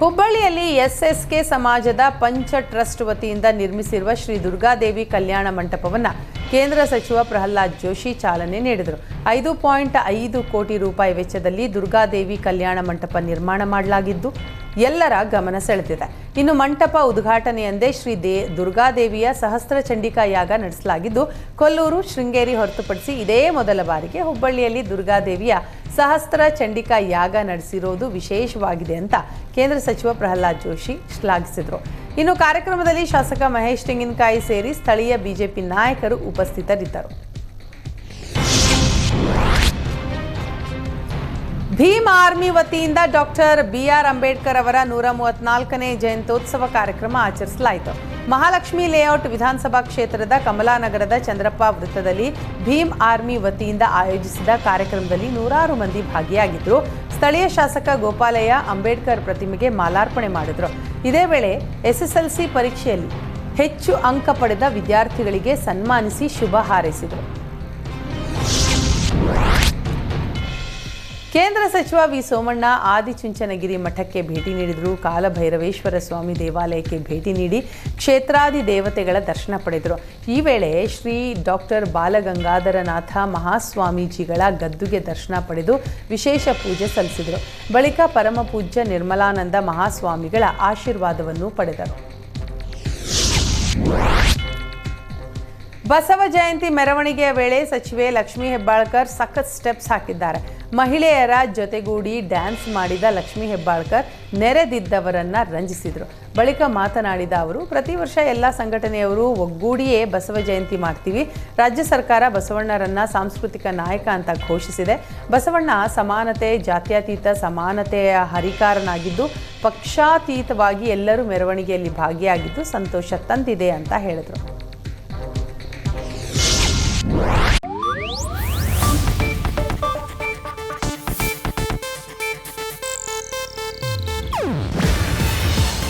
ಹುಬ್ಬಳ್ಳಿಯಲ್ಲಿ ಎಸ್ಎಸ್ಕೆ ಸಮಾಜದ ಪಂಚ ಟ್ರಸ್ಟ್ ವತಿಯಿಂದ ನಿರ್ಮಿಸಿರುವ ಶ್ರೀ ದುರ್ಗಾದೇವಿ ಕಲ್ಯಾಣ ಮಂಟಪವನ್ನು ಕೇಂದ್ರ ಸಚಿವ ಪ್ರಹ್ಲಾದ್ ಜೋಶಿ ಚಾಲನೆ ನೀಡಿದರು. ಐದು ಪಾಯಿಂಟ್ ಐದು ಕೋಟಿ ರೂಪಾಯಿ ವೆಚ್ಚದಲ್ಲಿ ದುರ್ಗಾದೇವಿ ಕಲ್ಯಾಣ ಮಂಟಪ ನಿರ್ಮಾಣ ಮಾಡಲಾಗಿದ್ದು ಎಲ್ಲರ ಗಮನ ಸೆಳೆದಿದೆ. ಇನ್ನು ಮಂಟಪ ಉದ್ಘಾಟನೆಯಂದೇ ಶ್ರೀ ದೇ, ದುರ್ಗಾದೇವಿಯ ಸಹಸ್ರ ಚಂಡಿಕಾ ಯಾಗ ನಡೆಸಲಾಗಿದ್ದು, ಕೊಲ್ಲೂರು, ಶೃಂಗೇರಿ ಹೊರತುಪಡಿಸಿ ಇದೇ ಮೊದಲ ಬಾರಿಗೆ ಹುಬ್ಬಳ್ಳಿಯಲ್ಲಿ ದುರ್ಗಾದೇವಿಯ ಸಹಸ್ರ ಚಂಡಿಕಾ ಯಾಗ ನಡೆಸಿರೋದು ವಿಶೇಷವಾಗಿದೆ ಅಂತ ಕೇಂದ್ರ ಸಚಿವ ಪ್ರಹ್ಲಾದ್ ಜೋಶಿ ಶ್ಲಾಘಿಸಿದರು. ಇನ್ನು ಕಾರ್ಯಕ್ರಮದಲ್ಲಿ ಶಾಸಕ ಮಹೇಶ್ ತೆಂಗಿನಕಾಯಿ ಸೇರಿ ಸ್ಥಳೀಯ ಬಿಜೆಪಿ ನಾಯಕರು ಉಪಸ್ಥಿತರಿದ್ದರು. ಭೀಮ್ ಆರ್ಮಿ ವತಿಯಿಂದ ಡಾಕ್ಟರ್ ಬಿ ಆರ್ ಅಂಬೇಡ್ಕರ್ ಅವರ ನೂರ ಮೂವತ್ನಾಲ್ಕನೇ ಜಯಂತ್ಯೋತ್ಸವ ಕಾರ್ಯಕ್ರಮ ಆಚರಿಸಲಾಯಿತು. ಮಹಾಲಕ್ಷ್ಮಿ ಲೇಔಟ್ ವಿಧಾನಸಭಾ ಕ್ಷೇತ್ರದ ಕಮಲಾನಗರದ ಚಂದ್ರಪ್ಪ ವೃತ್ತದಲ್ಲಿ ಭೀಮ್ ಆರ್ಮಿ ವತಿಯಿಂದ ಆಯೋಜಿಸಿದ ಕಾರ್ಯಕ್ರಮದಲ್ಲಿ ನೂರಾರು ಮಂದಿ ಭಾಗಿಯಾಗಿದ್ದರು ಸ್ಥಳೀಯ ಶಾಸಕ ಗೋಪಾಲಯ್ಯ ಅಂಬೇಡ್ಕರ್ ಪ್ರತಿಮೆಗೆ ಮಾಲಾರ್ಪಣೆ ಮಾಡಿದರು. ಇದೇ ವೇಳೆ ಎಸ್ಎಸ್ಎಲ್ಸಿ ಪರೀಕ್ಷೆಯಲ್ಲಿ ಹೆಚ್ಚು ಅಂಕ ಪಡೆದ ವಿದ್ಯಾರ್ಥಿಗಳಿಗೆ ಸನ್ಮಾನಿಸಿ ಶುಭ ಹಾರೈಸಿದರು. ಕೇಂದ್ರ ಸಚಿವ ವಿ ಸೋಮಣ್ಣ ಆದಿಚುಂಚನಗಿರಿ ಮಠಕ್ಕೆ ಭೇಟಿ ನೀಡಿದರು. ಕಾಲಭೈರವೇಶ್ವರ ಸ್ವಾಮಿ ದೇವಾಲಯಕ್ಕೆ ಭೇಟಿ ನೀಡಿ ಕ್ಷೇತ್ರಾದಿ ದೇವತೆಗಳ ದರ್ಶನ ಪಡೆದರು. ಈ ವೇಳೆ ಶ್ರೀ ಡಾಕ್ಟರ್ ಬಾಲಗಂಗಾಧರನಾಥ ಮಹಾಸ್ವಾಮೀಜಿಗಳ ಗದ್ದುಗೆ ದರ್ಶನ ಪಡೆದು ವಿಶೇಷ ಪೂಜೆ ಸಲ್ಲಿಸಿದರು. ಬಳಿಕ ಪರಮಪೂಜ್ಯ ನಿರ್ಮಲಾನಂದ ಮಹಾಸ್ವಾಮಿಗಳ ಆಶೀರ್ವಾದವನ್ನು ಪಡೆದರು. ಬಸವ ಜಯಂತಿ ಮೆರವಣಿಗೆಯ ವೇಳೆ ಸಚಿವೆ ಲಕ್ಷ್ಮೀ ಹೆಬ್ಬಾಳ್ಕರ್ ಸಖತ್ ಸ್ಟೆಪ್ಸ್ ಹಾಕಿದ್ದಾರೆ. ಮಹಿಳೆಯರ ಜೊತೆಗೂಡಿ ಡ್ಯಾನ್ಸ್ ಮಾಡಿದ ಲಕ್ಷ್ಮೀ ಹೆಬ್ಬಾಳ್ಕರ್ ನೆರೆದಿದ್ದವರನ್ನ ರಂಜಿಸಿದರು. ಬಳಿಕ ಮಾತನಾಡಿದ ಅವರು, ಪ್ರತಿ ವರ್ಷ ಎಲ್ಲ ಸಂಘಟನೆಯವರು ಒಗ್ಗೂಡಿಯೇ ಬಸವ ಜಯಂತಿ ಮಾಡ್ತೀವಿ. ರಾಜ್ಯ ಸರ್ಕಾರ ಬಸವಣ್ಣರನ್ನ ಸಾಂಸ್ಕೃತಿಕ ನಾಯಕ ಅಂತ ಘೋಷಿಸಿದೆ. ಬಸವಣ್ಣ ಸಮಾನತೆ, ಜಾತ್ಯತೀತ ಸಮಾನತೆಯ ಹರಿಕಾರನಾಗಿದ್ದು, ಪಕ್ಷಾತೀತವಾಗಿ ಎಲ್ಲರೂ ಮೆರವಣಿಗೆಯಲ್ಲಿ ಭಾಗಿಯಾಗಿದ್ದು ಸಂತೋಷ ತಂದಿದೆ ಅಂತ ಹೇಳಿದರು.